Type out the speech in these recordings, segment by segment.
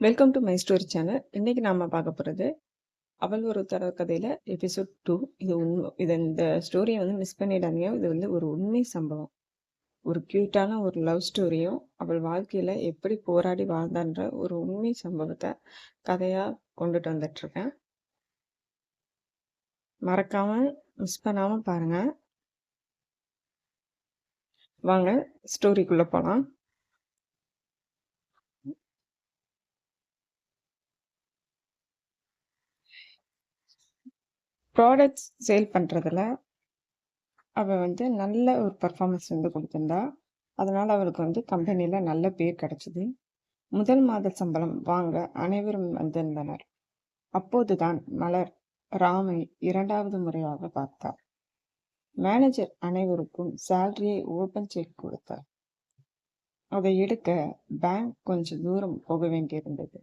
Welcome to my story channel. இன்னைக்கு நாம பார்க்க போறது, அவள் ஒரு தர கதையில எபிசோட் டூ இது உண்மை இது இந்த ஸ்டோரியை வந்து மிஸ் பண்ணிடாதீங்க. இது வந்து ஒரு உண்மை சம்பவம். ஒரு க்யூட்டான ஒரு லவ் ஸ்டோரியும், அவள் வாழ்க்கையில எப்படி போராடி வாழ்ந்தான்ற ஒரு உண்மை சம்பவத்தை கதையா கொண்டுட்டு வந்துட்டுருக்கேன். மறக்காம மிஸ் பண்ணாம பாருங்க. வாங்க ஸ்டோரிக்குள்ள போகலாம் ப்ராடக்ட்ஸ் சேல் பண்ணுறதுல அவள் வந்து நல்ல ஒரு பெர்ஃபார்மன்ஸ் வந்து கொடுத்துருந்தா அதனால் அவளுக்கு வந்து கம்பெனியில் நல்ல பேர் கிடச்சிது முதல் மாத சம்பளம் வாங்க அனைவரும் வந்திருந்தனர். அப்போதுதான் மலர் ராமை இரண்டாவது முறையாக பார்த்தார். மேனேஜர் அனைவருக்கும் சேலரியை ஓப்பன் செக் கொடுத்தார். அதை எடுக்க பேங்க் கொஞ்சம் தூரம் போக வேண்டியிருந்தது.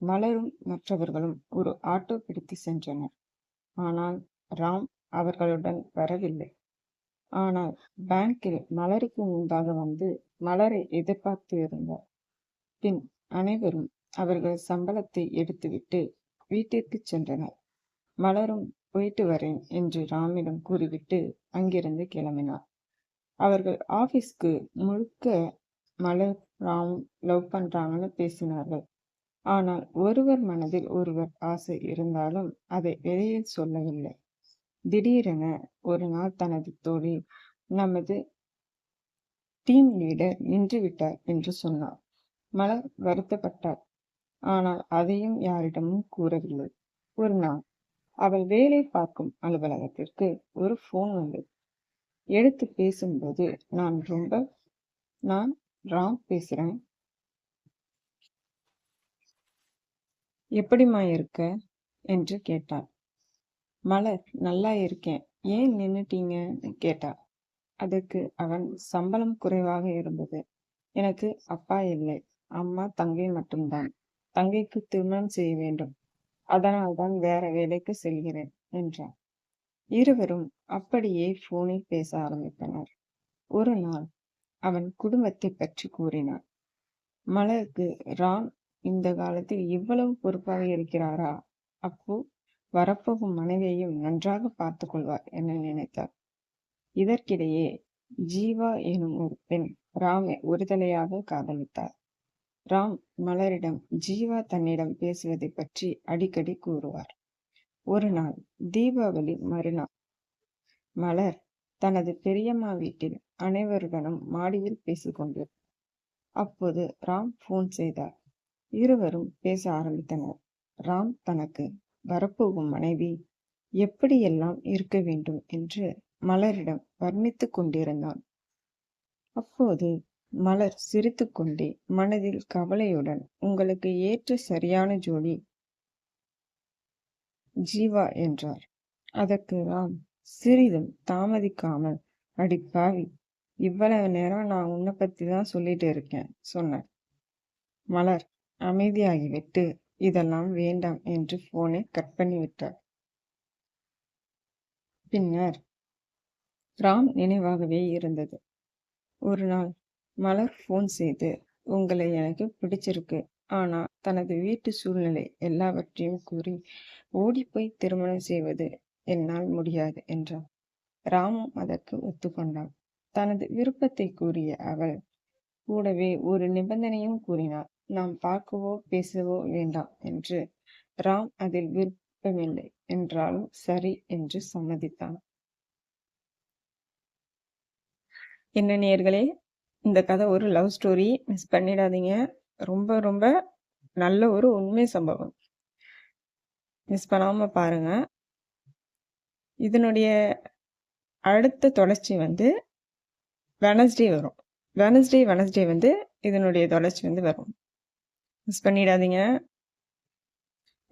மலரும் மற்றவர்களும் ஒரு ஆட்டோ பிடித்து சென்றனர். ஆனால் ராம் அவர்களுடன் வரவில்லை. ஆனால் பேங்கில் மலருக்கு முன்பாக வந்து மலரை எதிர்பார்த்து இருந்தார். பின் அனைவரும் அவர்கள் சம்பளத்தை எடுத்துவிட்டு வீட்டிற்கு சென்றனர். மலரும் போயிட்டு வரேன் என்று ராமிடம் கூறிவிட்டு அங்கிருந்து கிளம்பினார். அவர்கள் ஆபீஸ்க்கு முழுக்க மலர், ராம் லவ் பண்றாங்கன்னு பேசினார்கள். ஆனால் ஒருவர் மனதில் ஒருவர் ஆசை இருந்தாலும் அதை வெளியில் சொல்லவில்லை. திடீரென ஒரு நாள் தனது தோழி, நமது டீம் லீடர் நின்றுவிட்டார் என்று சொன்னார். மலர் வருத்தப்பட்டார். ஆனால் அதையும் யாரிடமும் கூறவில்லை. ஒரு நாள் அவள் வேலை பார்க்கும் அலுவலகத்திற்கு ஒரு போன் வந்தது. எடுத்து பேசும்போது நான் ரொம்ப நான் ராம் பேசுறேன். எப்படிம்மா இருக்க? என்று கேட்டாள். மலர் நல்லா இருக்கேன். ஏன் நின்னுட்டீங்கன்னு கேட்டாள் அதற்கு அவன் சம்பளம் குறைவாக இருந்தது. எனக்கு அப்பா இல்லை. அம்மா, தங்கை மட்டும்தான். தங்கைக்கு திருமணம் செய்ய வேண்டும். அதனால்தான் வேற வேலைக்கு செல்கிறேன் என்றான். இருவரும் அப்படியே போனில் பேச ஆரம்பித்தனர். ஒரு நாள் அவன் குடும்பத்தை பற்றி கூறினான். மலருக்கு ராம் இந்த காலத்தில் இவ்வளவு பொறுப்பாக இருக்கிறாரா? அப்போ வரப்போகும் மனைவியையும் நன்றாக பார்த்து கொள்வார் என நினைத்தார். இதற்கிடையே ஜீவா எனும் ஒரு பெண் ராமை ஒருதலையாக காதலித்தார். ராம் மலரிடம் ஜீவா தன்னிடம் பேசுவதை பற்றி அடிக்கடி கூறுவார். ஒரு நாள் தீபாவளி மறுநாள் மலர் தனது பெரியம்மா வீட்டில் அனைவருடனும் மாடியில் பேசிக் கொண்டிருந்தார். அப்போது ராம் போன் செய்தார். இருவரும் பேச ஆரம்பித்தனர். ராம் தனக்கு வரப்போகும் மனைவி எப்படியெல்லாம் இருக்க வேண்டும் என்று மலரிடம் வர்ணித்துக் கொண்டிருந்தான். அப்போது மலர் சிரித்துக்கொண்டே மனதில் கவலையுடன் உங்களுக்கு ஏற்ற சரியான ஜோடி ஜீவா என்றார். அதற்கு ராம் சிறிதும் தாமதிக்காமல் அடிப்பாவி இவ்வளவு நேரம் நான் உன்னை பத்தி தான் சொல்லிட்டு இருக்கேன் சொன்னார். மலர் அமைதியாகிவிட்டு இதெல்லாம் வேண்டாம் என்று போனை கட் பண்ணிவிட்டார். பின்னர் ராம் நினைவாகவே இருந்தது. ஒரு நாள் மலர் போன் செய்து உங்களை எனக்கு பிடிச்சிருக்கு. ஆனா தனது வீட்டு சூழ்நிலை எல்லாவற்றையும் கூறி ஓடிப்போய் திருமணம் செய்வது என்னால் முடியாது என்றார். ராமும் அதற்கு ஒத்துக்கொண்டான். தனது விருப்பத்தை கூறிய அவள் கூடவே ஒரு நிபந்தனையும் கூறினாள். நாம் பார்க்கவோ பேசவோ வேண்டாம் என்று. ராம் அதில் விருப்பமில்லை என்றாலும் சரி என்று சம்மதித்தான். என்ன நேர்களே இந்த கதை ஒரு லவ் ஸ்டோரி மிஸ் பண்ணிடாதீங்க. ரொம்ப ரொம்ப நல்ல ஒரு உண்மை சம்பவம். மிஸ் பண்ணாம பாருங்க. இதனுடைய அடுத்த தொடர்ச்சி வந்து வெனஸ்டே வரும். வெனஸ்டே வெனஸ்டே வந்து இதனுடைய தொடர்ச்சி வந்து வரும். மிஸ் பண்ணிடாதீங்க.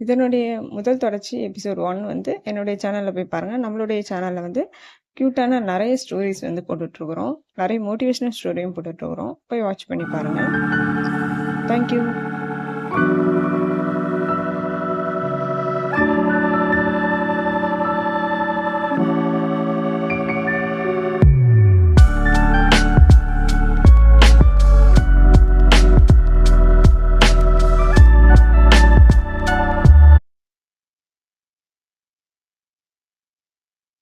இதனுடைய முதல் தொடர்ச்சி எபிசோட் ஒன் வந்து என்னுடைய சேனலில் போய் பாருங்கள் நம்மளுடைய சேனலில் வந்து க்யூட்டான நிறைய ஸ்டோரீஸ் வந்து போட்டுட்ருக்குறோம். நிறைய மோட்டிவேஷனல் ஸ்டோரியும் போட்டுட்ருக்குறோம். போய் வாட்ச் பண்ணி பாருங்கள் தேங்க் யூ.